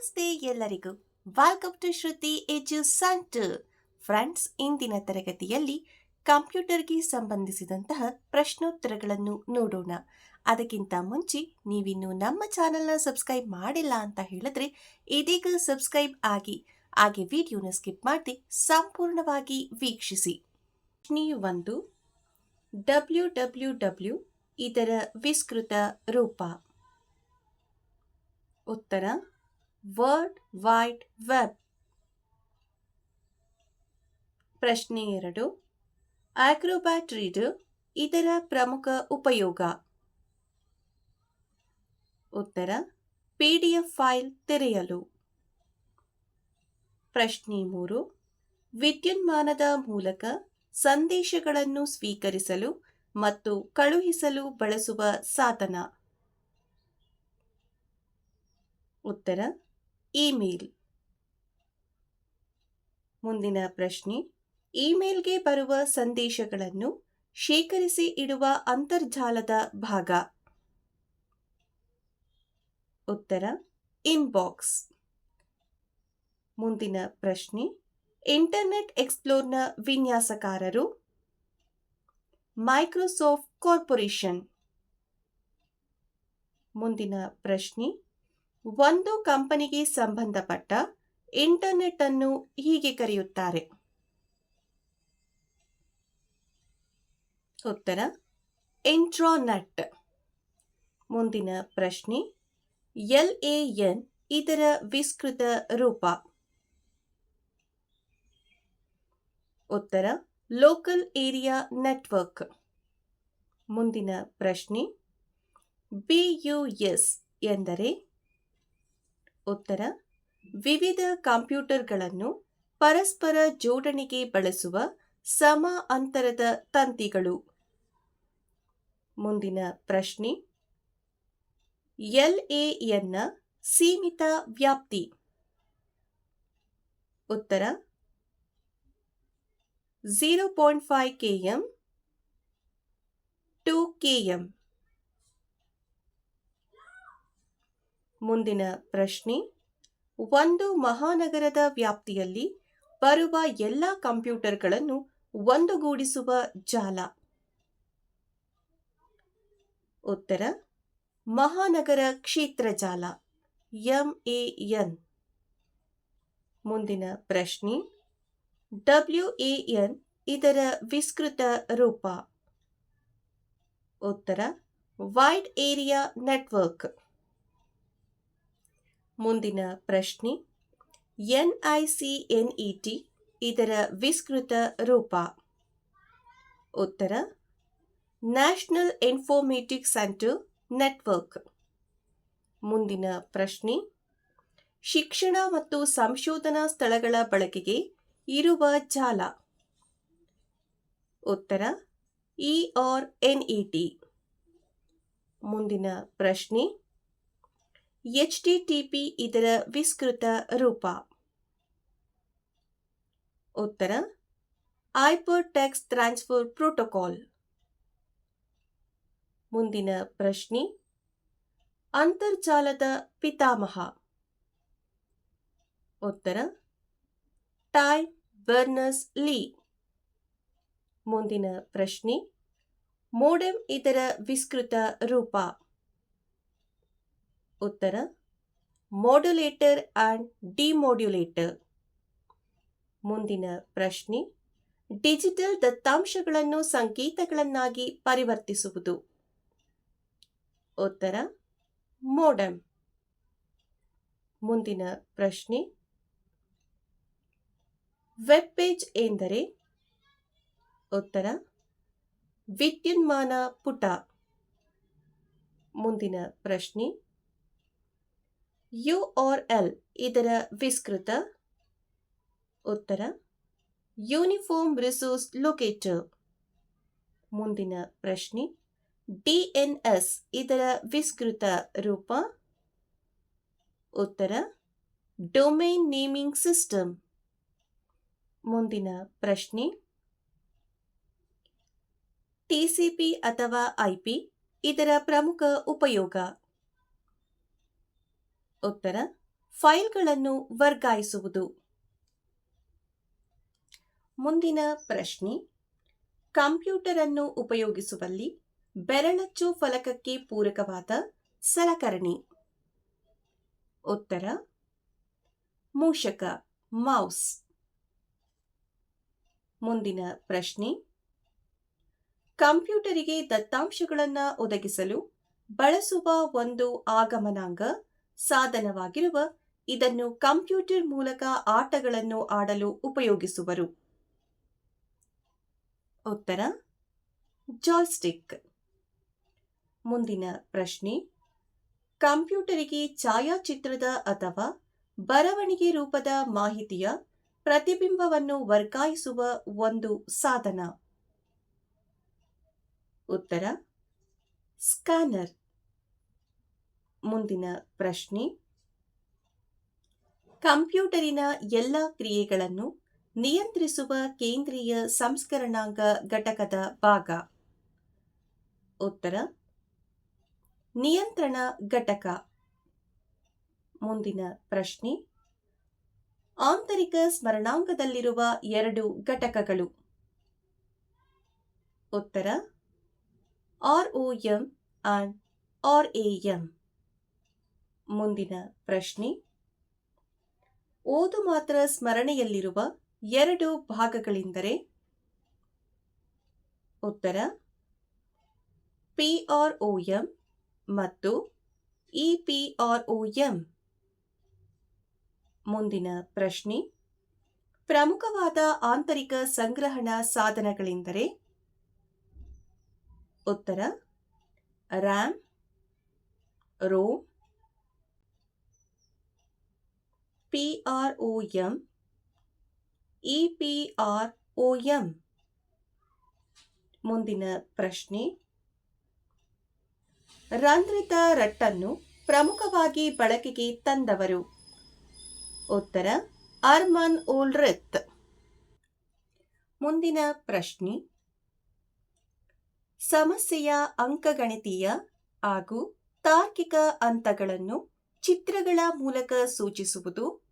ನಮಸ್ತೆ ಎಲ್ಲರಿಗೂ. Welcome to Shruti edu centre friends ಇಂದಿನ ತರಗತಿಯಲ್ಲಿ ಕಂಪ್ಯೂಟರ್ಗೆ ಸಂಬಂಧಿಸಿದಂತಹ ಪ್ರಶ್ನೋತ್ತರಗಳನ್ನು ನೋಡೋಣ. ಅದಕ್ಕಿಂತ ಮುಂಚೆ ನೀವಿನ್ನು ನಮ್ಮ ಚಾನೆಲ್ನ ಸಬ್ಸ್ಕ್ರೈಬ್ ಮಾಡಿಲ್ಲ ಅಂತ ಹೇಳಿದ್ರೆ ಇದೀಗ ಸಬ್ಸ್ಕ್ರೈಬ್ ಆಗಿ, ಹಾಗೆ ವಿಡಿಯೋನ ಸ್ಕಿಪ್ ಮಾಡಿ ಸಂಪೂರ್ಣವಾಗಿ ವೀಕ್ಷಿಸಿ. ಪ್ರಶ್ನೆ ಒಂದು, ಡಬ್ಲ್ಯೂ ಡಬ್ಲ್ಯೂ ಡಬ್ಲ್ಯೂ ಇದರ ವಿಸ್ತೃತ ರೂಪ. ಉತ್ತರ ವರ್ಲ್ಡ್ ವೈಡ್ ವೆಬ್ ಪ್ರಶ್ನೆ ಎರಡು. ಆಕ್ರೋಬ್ಯಾಟ್ ರೀಡರ್ ಇದರ ಪ್ರಮುಖ ಉಪಯೋಗ. ಉತ್ತರ ಪಿ ಡಿ ಎಫ್ ಫೈಲ್ ತೆರೆಯಲು. ಪ್ರಶ್ನೆ ಮೂರು. ವಿದ್ಯುನ್ಮಾನದ ಮೂಲಕ ಸಂದೇಶಗಳನ್ನು ಸ್ವೀಕರಿಸಲು ಮತ್ತು ಕಳುಹಿಸಲು ಬಳಸುವ ಸಾಧನ. ಉತ್ತರ ಇಮೇಲ್. ಮುಂದಿನ ಪ್ರಶ್ನೆ, ಇಮೇಲ್ಗೆ ಬರುವ ಸಂದೇಶಗಳನ್ನು ಶೇಖರಿಸಿ ಇಡುವ ಅಂತರ್ಜಾಲದ ಭಾಗ. ಉತ್ತರ, ಇನ್ಬಾಕ್ಸ್. ಮುಂದಿನ ಪ್ರಶ್ನೆ, ಇಂಟರ್ನೆಟ್ ಎಕ್ಸ್ಪ್ಲೋರ್ನ ವಿನ್ಯಾಸಕಾರರು, ಮೈಕ್ರೋಸಾಫ್ಟ್ ಕಾರ್ಪೊರೇಷನ್. ಮುಂದಿನ ಪ್ರಶ್ನೆ ಒಂದು ಕಂಪನಿಗೆ ಸಂಬಂಧಪಟ್ಟ ಇಂಟರ್ನೆಟ್ ಅನ್ನು ಹೀಗೆ ಕರೆಯುತ್ತಾರೆ. ಉತ್ತರ, ಇಂಟ್ರಾನೆಟ್. ಮುಂದಿನ ಪ್ರಶ್ನೆ, ಎಲ್ ಎನ್ ಇದರ ವಿಸ್ತೃತ ರೂಪ. ಉತ್ತರ, ಲೋಕಲ್ ಏರಿಯಾ ನೆಟ್ವರ್ಕ್. ಮುಂದಿನ ಪ್ರಶ್ನೆ ಬಿಯುಎಸ್ ಎಂದರೆ ಉತ್ತರ, ವಿವಿಧ ಕಂಪ್ಯೂಟರ್ಗಳನ್ನು ಪರಸ್ಪರ ಜೋಡಣೆಗೆ ಬಳಸುವ ಸಮ ಅಂತರದ ತಂತಿಗಳು. ಮುಂದಿನ ಪ್ರಶ್ನೆ, ಎಲ್ಎಎನ್ನ ಸೀಮಿತ ವ್ಯಾಪ್ತಿ. ಉತ್ತರ, zero point five KM to KM ಮುಂದಿನ ಪ್ರಶ್ನೆ. ಒಂದು ಮಹಾನಗರದ ವ್ಯಾಪ್ತಿಯಲ್ಲಿ ಬರುವ ಎಲ್ಲ ಕಂಪ್ಯೂಟರ್ಗಳನ್ನು ಒಂದುಗೂಡಿಸುವ ಜಾಲ. ಉತ್ತರ, ಮಹಾನಗರ ಕ್ಷೇತ್ರ ಜಾಲ, ಎಂ ಎ ಎನ್. ಮುಂದಿನ ಪ್ರಶ್ನೆ, ಡಬ್ಲ್ಯೂ ಎ ಎನ್ ಇದರ ವಿಸ್ತೃತ ರೂಪ. ಉತ್ತರ, ವೈಡ್ ಏರಿಯಾ ನೆಟ್ವರ್ಕ್. ಮುಂದಿನ ಪ್ರಶ್ನೆ. N I C N E T ಇದರ ವಿಸ್ತೃತ ರೂಪ. ಉತ್ತರ. National informatic centre network. ಮುಂದಿನ ಪ್ರಶ್ನೆ. ಶಿಕ್ಷಣ ಮತ್ತು ಸಂಶೋಧನಾ ಸ್ಥಳಗಳ ಬಳಕೆಗೆ ಇರುವ ಜಾಲ. ಉತ್ತರ. ಇ ಆರ್ ಎನ್ಇಟಿ ಮುಂದಿನ ಪ್ರಶ್ನೆ. ಎಚ್ಟಿಟಿಪಿ ಇದರ ವಿಸ್ತೃತ ರೂಪ. ಉತ್ತರ ಐಪರ್ ಟೆಕ್ಸ್ ಟ್ರಾನ್ಸ್ಫರ್ ಪ್ರೋಟೋಕಾಲ್. ಮುಂದಿನ ಪ್ರಶ್ನೆ, ಅಂತರ್ಜಾಲದ ಪಿತಾಮಹ. ಉತ್ತರ, ಟೈ ಬರ್ನಸ್ ಲೀ. ಮುಂದಿನ ಪ್ರಶ್ನೆ, ಮೋಡೆಮ್ ಇದರ ವಿಸ್ತೃತ ರೂಪ. ಉತ್ತರ ಮಾಡ್ಯುಲೇಟರ್ ಆ್ಯಂಡ್ ಡಿಮೋಡ್ಯುಲೇಟರ್ ಮುಂದಿನ ಪ್ರಶ್ನೆ ಡಿಜಿಟಲ್ ದತ್ತಾಂಶಗಳನ್ನು ಸಂಕೇತಗಳನ್ನಾಗಿ ಪರಿವರ್ತಿಸುವುದು. ಉತ್ತರ ಮೋಡಮ್ ಮುಂದಿನ ಪ್ರಶ್ನೆ ವೆಬ್ ಪೇಜ್ ಎಂದರೆ, ಉತ್ತರ, ವಿದ್ಯುನ್ಮಾನ ಪುಟ. ಮುಂದಿನ ಪ್ರಶ್ನೆ ಯುಆರ್ಎಲ್ ಇದರ ವಿಸ್ತೃತ ಉತ್ತರ. Uniform resource locator. ಮುಂದಿನ ಪ್ರಶ್ನೆ. ಡಿ ಎನ್ ಎಸ್ ಇದರ ವಿಸ್ತೃತ ರೂಪ. ಉತ್ತರ. Domain naming system. ಮುಂದಿನ ಪ್ರಶ್ನೆ. ಟಿಸಿಪಿ ಅಥವಾ ಐಪಿ ಇದರ ಪ್ರಮುಖ ಉಪಯೋಗ. ಉತ್ತರ, ಫೈಲ್ಗಳನ್ನು ವರ್ಗಾಯಿಸುವುದು. ಮುಂದಿನ ಪ್ರಶ್ನೆ ಕಂಪ್ಯೂಟರ್ ಅನ್ನು ಉಪಯೋಗಿಸುವಲ್ಲಿ ಬೆರಳಚ್ಚು ಫಲಕಕ್ಕೆ ಪೂರಕವಾದ ಸಲಕರಣೆ. ಉತ್ತರ, ಮೂಷಕ, ಮೌಸ್. ಮುಂದಿನ ಪ್ರಶ್ನೆ, ಕಂಪ್ಯೂಟರಿಗೆ ದತ್ತಾಂಶಗಳನ್ನು ಒದಗಿಸಲು ಬಳಸುವ ಒಂದು ಆಗಮನಾಂಗ ಸಾಧನವಾಗಿರುವ ಇದನ್ನು ಕಂಪ್ಯೂಟರ್ ಮೂಲಕ ಆಟಗಳನ್ನು ಆಡಲು ಉಪಯೋಗಿಸುವರು. ಉತ್ತರ, ಜಾಯ್ಸ್ಟಿಕ್. ಮುಂದಿನ ಪ್ರಶ್ನೆ, ಕಂಪ್ಯೂಟರಿಗೆ ಛಾಯಾಚಿತ್ರದ ಅಥವಾ ಬರವಣಿಗೆ ರೂಪದ ಮಾಹಿತಿಯ ಪ್ರತಿಬಿಂಬವನ್ನು ವರ್ಗಾಯಿಸುವ ಒಂದು ಸಾಧನ. ಉತ್ತರ, ಸ್ಕ್ಯಾನರ್. ಮುಂದಿನ ಪ್ರಶ್ನೆ. ಕಂಪ್ಯೂಟರಿನ ಎಲ್ಲ ಕ್ರಿಯೆಗಳನ್ನು ನಿಯಂತ್ರಿಸುವ ಕೇಂದ್ರೀಯ ಸಂಸ್ಕರಣಾಂಗ ಘಟಕದ ಭಾಗ. ಉತ್ತರ. ನಿಯಂತ್ರಣ ಘಟಕ. ಮುಂದಿನ ಪ್ರಶ್ನೆ. ಆಂತರಿಕ ಸ್ಮರಣಾಂಗದಲ್ಲಿರುವ ಎರಡು ಘಟಕಗಳು. ಉತ್ತರ. ಆರ್ಒಎಂ ಅಂಡ್ ಆರ್ಎಎಂ ಮುಂದಿನ ಪ್ರಶ್ನೆ. ಓದು ಮಾತ್ರ ಸ್ಮರಣೆಯಲ್ಲಿರುವ ಎರಡು ಭಾಗಗಳೆಂದರೆ? ಉತ್ತರ ಪಿಆರ್ಒಎಂ ಮತ್ತು ಇಪಿಆರ್ಒಎಂ ಮುಂದಿನ ಪ್ರಶ್ನೆ, ಪ್ರಮುಖವಾದ ಆಂತರಿಕ ಸಂಗ್ರಹಣಾ ಸಾಧನಗಳೆಂದರೆ? ಉತ್ತರ, ರ್ಯಾಮ್, ರೋಮ್ ಪಿಆರ್ಒಎಂ ಎಂ ಮುಂದಿನ ಪ್ರಶ್ನೆ. ರಂಧ್ರಿತ ರಟ್ಟನ್ನು ಪ್ರಮುಖವಾಗಿ ಬಳಕೆಗೆ ತಂದವರು. ಉತ್ತರ, ಅರ್ಮನ್ ಓಲ್ರೆತ್ ಮುಂದಿನ ಪ್ರಶ್ನೆ. ಸಮಸ್ಯೆಯ ಅಂಕಗಣಿತೀಯ ಹಾಗೂ ತಾರ್ಕಿಕ ಹಂತಗಳನ್ನು ಚಿತ್ರಗಳ ಮೂಲಕ ಸೂಚಿಸುವುದು.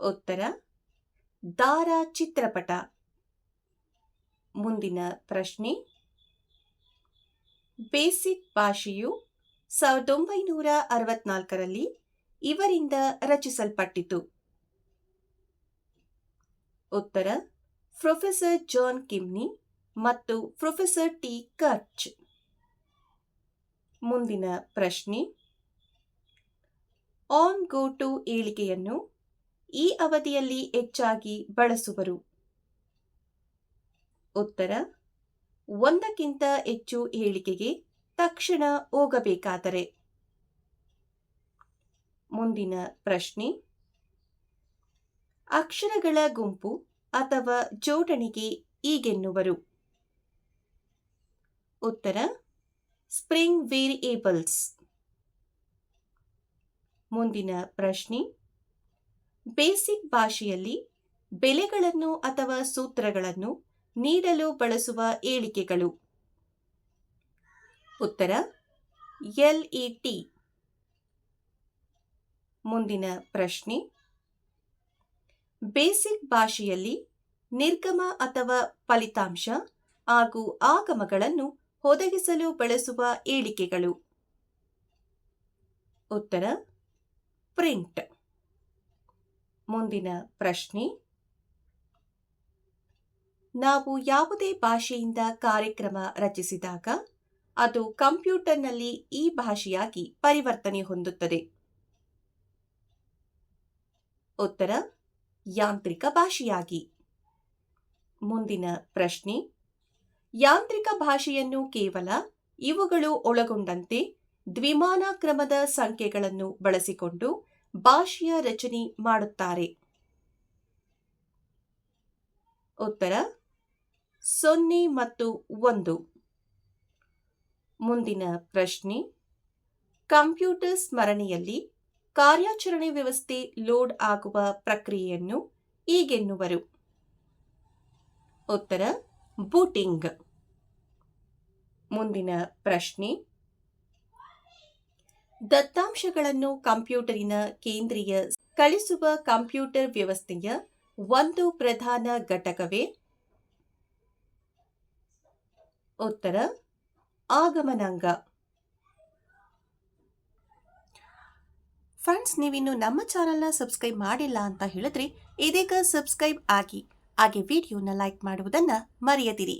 ಉತ್ತರ, ದಾರ ಚಿತ್ರಪಟ. ಮುಂದಿನ ಪ್ರಶ್ನೆ, ಬೇಸಿಕ್ ಭಾಷೆಯು ಸಾವಿರದ ಒಂಬೈನೂರ ಅರವತ್ನಾಲ್ಕರಲ್ಲಿ ಇವರಿಂದ ರಚಿಸಲ್ಪಟ್ಟಿತು. ಉತ್ತರ, ಪ್ರೊಫೆಸರ್ ಜಾನ್ ಕಿಮ್ನಿ ಮತ್ತು ಪ್ರೊಫೆಸರ್ ಟಿ ಕರ್ಚ್. ಮುಂದಿನ ಪ್ರಶ್ನೆ ಆನ್ ಗೋ ಟು ಏಳಿಗೆಯನ್ನು ಈ ಅವಧಿಯಲ್ಲಿ ಹೆಚ್ಚಾಗಿ ಬಳಸುವರು. ಉತ್ತರ, ಒಂದಕ್ಕಿಂತ ಹೆಚ್ಚು ಏಳಿಗೆಗೆ ತಕ್ಷಣ ಹೋಗಬೇಕಾದರೆ. ಮುಂದಿನ ಪ್ರಶ್ನೆ, ಅಕ್ಷರಗಳ ಗುಂಪು ಅಥವಾ ಜೋಡಣೆಗೆ ಈಗೆನ್ನುವರು ಉತ್ತರ, ಸ್ಪ್ರಿಂಗ್ ವೇರಿಯೇಬಲ್ಸ್. ಮುಂದಿನ ಪ್ರಶ್ನೆ. ಬೇಸಿಕ್ ಭಾಷೆಯಲ್ಲಿ ಬೆಲೆಗಳನ್ನು ಅಥವಾ ಸೂತ್ರಗಳನ್ನು ನೀಡಲು ಬಳಸುವ ಹೇಳಿಕೆಗಳು. ಉತ್ತರ ಎಲ್ಇಟಿ ಮುಂದಿನ ಪ್ರಶ್ನೆ. ಬೇಸಿಕ್ ಭಾಷೆಯಲ್ಲಿ ನಿರ್ಗಮ ಅಥವಾ ಫಲಿತಾಂಶ ಹಾಗೂ ಆಗಮಗಳನ್ನು ಒದಗಿಸಲು ಬಳಸುವ ಹೇಳಿಕೆಗಳು. ಉತ್ತರ ಪ್ರಿಂಟ್. ಮುಂದಿನ ಪ್ರಶ್ನೆ. ನಾವು ಯಾವುದೇ ಭಾಷೆಯಿಂದ ಕಾರ್ಯಕ್ರಮ ರಚಿಸಿದಾಗ ಅದು ಕಂಪ್ಯೂಟರ್ನಲ್ಲಿ ಈ ಭಾಷೆಯಾಗಿ ಪರಿವರ್ತನೆ ಹೊಂದುತ್ತದೆ. ಉತ್ತರ, ಯಾಂತ್ರಿಕ ಭಾಷೆಯಾಗಿ. ಮುಂದಿನ ಪ್ರಶ್ನೆ. ಯಾಂತ್ರಿಕ ಭಾಷೆಯನ್ನು ಕೇವಲ ಇವುಗಳು ಒಳಗೊಂಡಂತೆ ದ್ವಿಮಾನ ಕ್ರಮದ ಸಂಖ್ಯೆಗಳನ್ನು ಬಳಸಿಕೊಂಡು ಭಾಷೆಯ ರಚನೆ ಮಾಡುತ್ತಾರೆ. ಉತ್ತರ, ಸೊನ್ನೆ ಮತ್ತು ಒಂದು. ಮುಂದಿನ ಪ್ರಶ್ನೆ, ಕಂಪ್ಯೂಟರ್ ಸ್ಮರಣೆಯಲ್ಲಿ ಕಾರ್ಯಾಚರಣೆ ವ್ಯವಸ್ಥೆ ಲೋಡ್ ಆಗುವ ಪ್ರಕ್ರಿಯೆಯನ್ನು ಈಗೆನ್ನುವರು ಉತ್ತರ, ಬೂಟಿಂಗ್. ಮುಂದಿನ ಪ್ರಶ್ನೆ ದತ್ತಾಂಶಗಳನ್ನು ಕಂಪ್ಯೂಟರಿನ ಕೇಂದ್ರೀಯ ಕಳಿಸುವ ಕಂಪ್ಯೂಟರ್ ವ್ಯವಸ್ಥೆಯ ಒಂದು ಪ್ರಧಾನ ಘಟಕವೇ? ಉತ್ತರ, ಆಗಮನಾಂಗ. ಫ್ರೆಂಡ್ಸ್, ನೀವಿನ್ನು ನಮ್ಮ ಚಾನಲ್ನ ಸಬ್ಸ್ಕ್ರೈಬ್ ಮಾಡಿಲ್ಲ ಅಂತ ಹೇಳಿದ್ರೆ ಇದೀಗ ಸಬ್ಸ್ಕ್ರೈಬ್ ಆಗಿ, ಹಾಗೆ ವಿಡಿಯೋನ ಲೈಕ್ ಮಾಡುವುದನ್ನು ಮರೆಯದಿರಿ.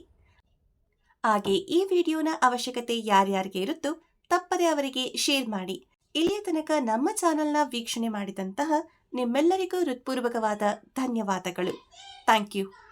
ಹಾಗೆ ಈ ವಿಡಿಯೋನ ಅವಶ್ಯಕತೆ ಯಾರ್ಯಾರಿಗೆ ಇರುತ್ತೋ ತಪ್ಪದೆ ಅವರಿಗೆ ಶೇರ್ ಮಾಡಿ. ಇಲ್ಲಿಯ ತನಕ ನಮ್ಮ ಚಾನೆಲ್ನ ವೀಕ್ಷಣೆ ಮಾಡಿದಂತಹ ನಿಮ್ಮೆಲ್ಲರಿಗೂ ಹೃತ್ಪೂರ್ವಕವಾದ ಧನ್ಯವಾದಗಳು. Thank you.